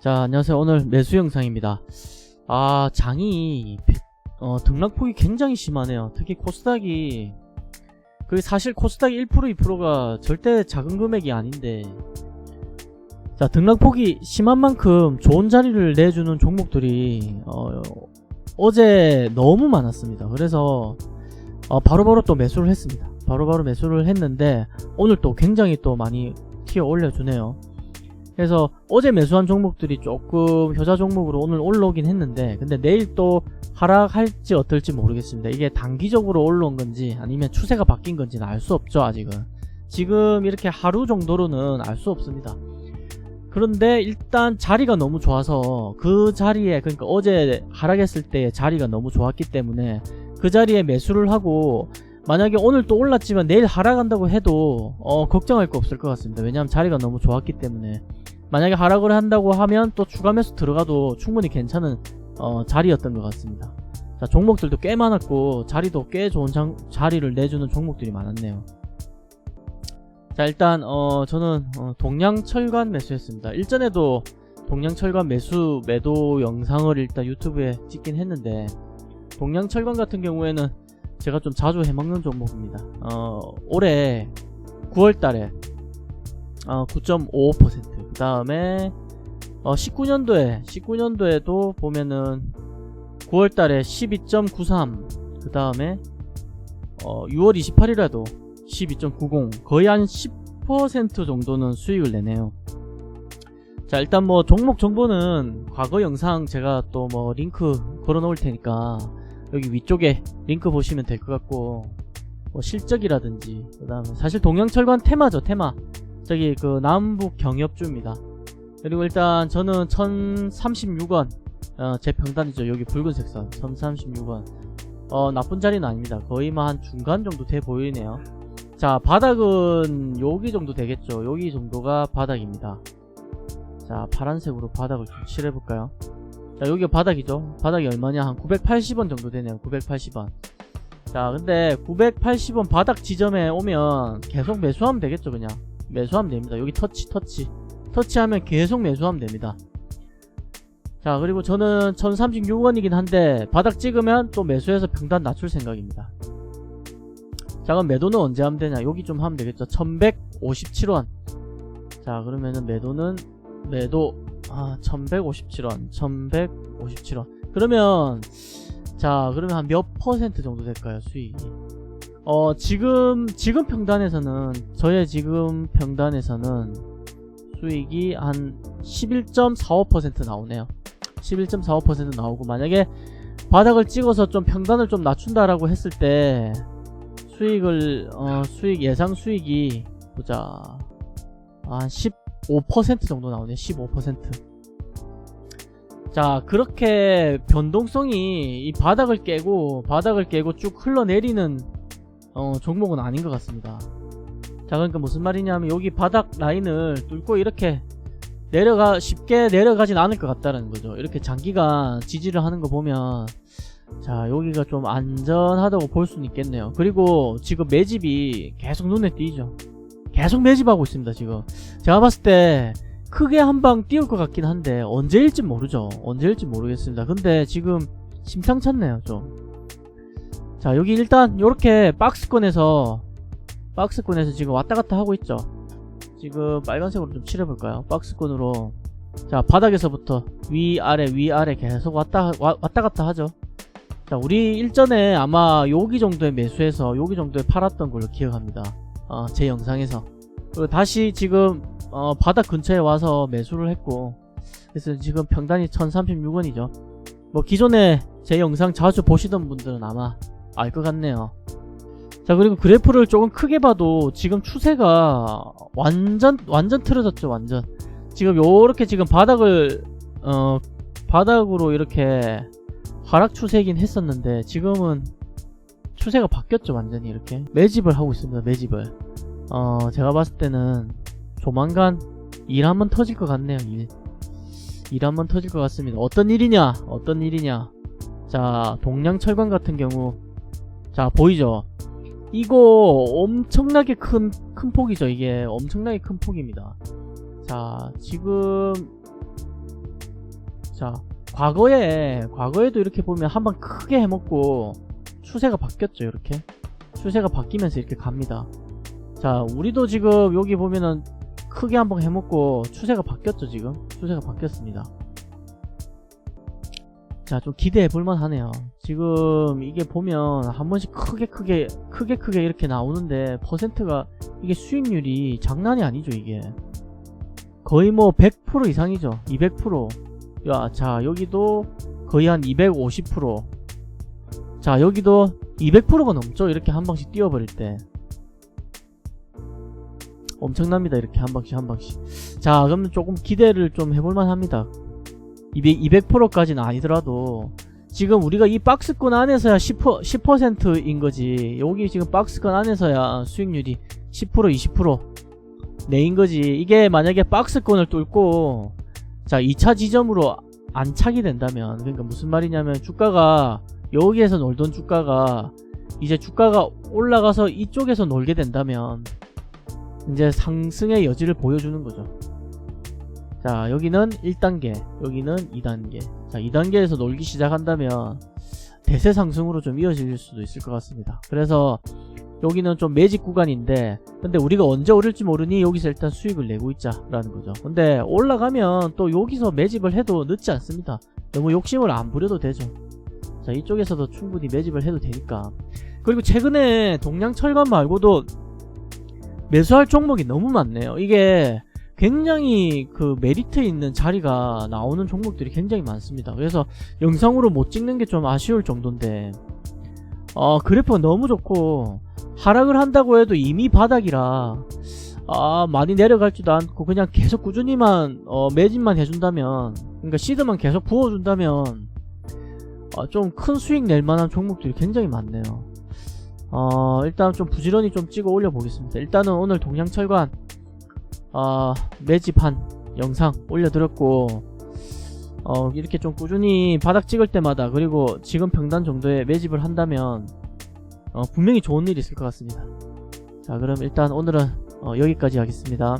자, 안녕하세요. 오늘 매수 영상입니다. 아, 장이 어, 등락폭이 굉장히 심하네요. 특히 코스닥이 그 사실 코스닥 1% 2%가 절대 작은 금액이 아닌데 자, 등락폭이 심한 만큼 좋은 자리를 내주는 종목들이 어, 어제 너무 많았습니다. 그래서 어, 바로바로 또 매수를 했습니다. 바로 바로 매수를 했는데 오늘 또 굉장히 또 많이 튀어 올려주네요. 그래서 어제 매수한 종목들이 조금 효자 종목으로 오늘 올라오긴 했는데 근데 내일 또 하락할지 어떨지 모르겠습니다. 이게 단기적으로 올라온 건지 아니면 추세가 바뀐 건지는 알 수 없죠 아직은. 지금 이렇게 하루 정도로는 알 수 없습니다. 그런데 일단 자리가 너무 좋아서 그 자리에 그러니까 어제 하락했을 때 자리가 너무 좋았기 때문에 그 자리에 매수를 하고 만약에 오늘 또 올랐지만 내일 하락한다고 해도 어, 걱정할 거 없을 것 같습니다. 왜냐하면 자리가 너무 좋았기 때문에 만약에 하락을 한다고 하면 또 추가 매수 들어가도 충분히 괜찮은 어, 자리였던 것 같습니다. 자 종목들도 꽤 많았고 자리도 꽤 좋은 장- 자리를 내주는 종목들이 많았네요. 자 일단 어, 저는 어, 동양철관 매수했습니다. 일전에도 동양철관 매수 매도 영상을 일단 유튜브에 찍긴 했는데 동양철관 같은 경우에는 제가 좀 자주 해먹는 종목입니다. 어, 올해 9월달에 어, 9.55%. 그 다음에 어, 19년도에 19년도에도 보면은 9월달에 12.93. 그 다음에 어, 6월 28일에도 12.90. 거의 한 10% 정도는 수익을 내네요. 자 일단 뭐 종목 정보는 과거 영상 제가 또 뭐 링크 걸어 놓을 테니까 여기 위쪽에 링크 보시면 될 것 같고 뭐 실적이라든지 그 다음에 사실 동양철관 테마죠 테마. 저기 그 남북 경협주입니다. 그리고 일단 저는 1036원 어, 제 평단이죠. 여기 붉은색 선 1036원. 어 나쁜 자리는 아닙니다. 거의 뭐한 중간 정도 돼 보이네요. 자 바닥은 여기 정도 되겠죠. 여기 정도가 바닥입니다. 자 파란색으로 바닥을 좀 칠해볼까요 자 여기가 바닥이죠. 바닥이 얼마냐? 한 980원 정도 되네요. 980원. 자 근데 980원 바닥 지점에 오면 계속 매수하면 되겠죠 그냥. 매수하면 됩니다. 여기 터치 터치. 터치하면 계속 매수하면 됩니다. 자 그리고 저는 1036원이긴 한데 바닥 찍으면 또 매수해서 평단 낮출 생각입니다. 자 그럼 매도는 언제 하면 되냐? 여기 좀 하면 되겠죠. 1157원. 자 그러면은 매도는 매도 아 1157원 1157원. 그러면 자 그러면 한 몇 퍼센트 정도 될까요 수익이? 어 지금 지금 평단에서는 저의 지금 평단에서는 수익이 한 11.45% 나오네요. 11.45% 나오고 만약에 바닥을 찍어서 좀 평단을 좀 낮춘다라고 했을 때 수익을 어 수익 예상 수익이 보자. 한 15% 정도 나오네. 15%자 그렇게 변동성이 이 바닥을 깨고 바닥을 깨고 쭉 흘러내리는 어, 종목은 아닌 것 같습니다. 자 그러니까 무슨 말이냐면 여기 바닥 라인을 뚫고 이렇게 내려가 쉽게 내려가진 않을 것 같다는 거죠. 이렇게 장기간 지지를 하는 거 보면 자 여기가 좀 안전하다고 볼 수는 있겠네요. 그리고 지금 매집이 계속 눈에 띄죠 계속 매집하고 있습니다 지금. 제가 봤을 때 크게 한 방 띄울 것 같긴 한데 언제일지 모르죠. 언제일지 모르겠습니다. 근데 지금 심상찮네요 좀 자 여기 일단 요렇게 박스권에서 박스권에서 지금 왔다갔다 하고 있죠. 지금 빨간색으로 좀 칠해볼까요? 박스권으로. 자 바닥에서부터 위아래 위아래 계속 왔다 와, 왔다갔다 하죠. 자 우리 일전에 아마 여기 정도에 매수해서 여기 정도에 팔았던 걸로 기억합니다 어, 제 영상에서. 다시 지금 어, 바닥 근처에 와서 매수를 했고 그래서 지금 평단이 1036원이죠. 뭐 기존에 제 영상 자주 보시던 분들은 아마 알 것 같네요. 자 그리고 그래프를 조금 크게 봐도 지금 추세가 완전 완전 틀어졌죠 완전. 지금 요렇게 지금 바닥을 어 바닥으로 이렇게 하락 추세이긴 했었는데 지금은 추세가 바뀌었죠 완전히 이렇게. 매집을 하고 있습니다 매집을 어 제가 봤을 때는 조만간 일 한번 터질 것 같네요 일. 일 한번 터질 것 같습니다 어떤 일이냐 어떤 일이냐 자 동양철관 같은 경우 자 보이죠 이거 엄청나게 큰, 큰 폭이죠, 이게. 엄청나게 큰 폭입니다. 자, 지금, 자, 과거에, 과거에도 이렇게 보면 한 번 크게 해먹고, 추세가 바뀌었죠, 이렇게. 추세가 바뀌면서 이렇게 갑니다. 자, 우리도 지금 여기 보면은 크게 한번 해먹고, 추세가 바뀌었죠, 지금. 추세가 바뀌었습니다. 자, 좀 기대해 볼만 하네요. 지금 이게 보면 한 번씩 크게 크게 크게 크게 이렇게 나오는데 퍼센트가 이게 수익률이 장난이 아니죠, 이게. 거의 뭐 100% 이상이죠. 200%. 야, 자, 여기도 거의 한 250%. 자, 여기도 200%가 넘죠. 이렇게 한 방씩 뛰어버릴 때. 엄청납니다. 이렇게 한 방씩 한 방씩. 자, 그럼 조금 기대를 좀 해볼만 합니다. 200, 200%까지는 아니더라도 지금 우리가 이 박스권 안에서야 10%, 10%인 거지. 여기 지금 박스권 안에서야 수익률이 10% 20% 내인 거지. 이게 만약에 박스권을 뚫고 자 2차 지점으로 안착이 된다면 그러니까 무슨 말이냐면 주가가 여기에서 놀던 주가가 이제 주가가 올라가서 이쪽에서 놀게 된다면 이제 상승의 여지를 보여주는 거죠. 자 여기는 1단계 여기는 2단계. 자 2단계에서 놀기 시작한다면 대세 상승으로 좀 이어질 수도 있을 것 같습니다. 그래서 여기는 좀 매직 구간인데 근데 우리가 언제 오를지 모르니 여기서 일단 수익을 내고 있자 라는 거죠. 근데 올라가면 또 여기서 매집을 해도 늦지 않습니다. 너무 욕심을 안 부려도 되죠. 자 이쪽에서도 충분히 매집을 해도 되니까. 그리고 최근에 동양철강 말고도 매수할 종목이 너무 많네요 이게 굉장히 그 메리트 있는 자리가 나오는 종목들이 굉장히 많습니다. 그래서 영상으로 못 찍는 게 좀 아쉬울 정도인데 어 그래프가 너무 좋고 하락을 한다고 해도 이미 바닥이라 아 많이 내려갈지도 않고 그냥 계속 꾸준히만 어, 매진만 해준다면 그러니까 시드만 계속 부어준다면 어, 좀큰 수익 낼 만한 종목들이 굉장히 많네요. 어 일단 좀 부지런히 좀 찍어 올려 보겠습니다. 일단은 오늘 동양철관 어, 매집한 영상 올려드렸고 어, 이렇게 좀 꾸준히 바닥 찍을 때마다 그리고 지금 평단 정도의 매집을 한다면 어, 분명히 좋은 일이 있을 것 같습니다. 자 그럼 일단 오늘은 어, 여기까지 하겠습니다.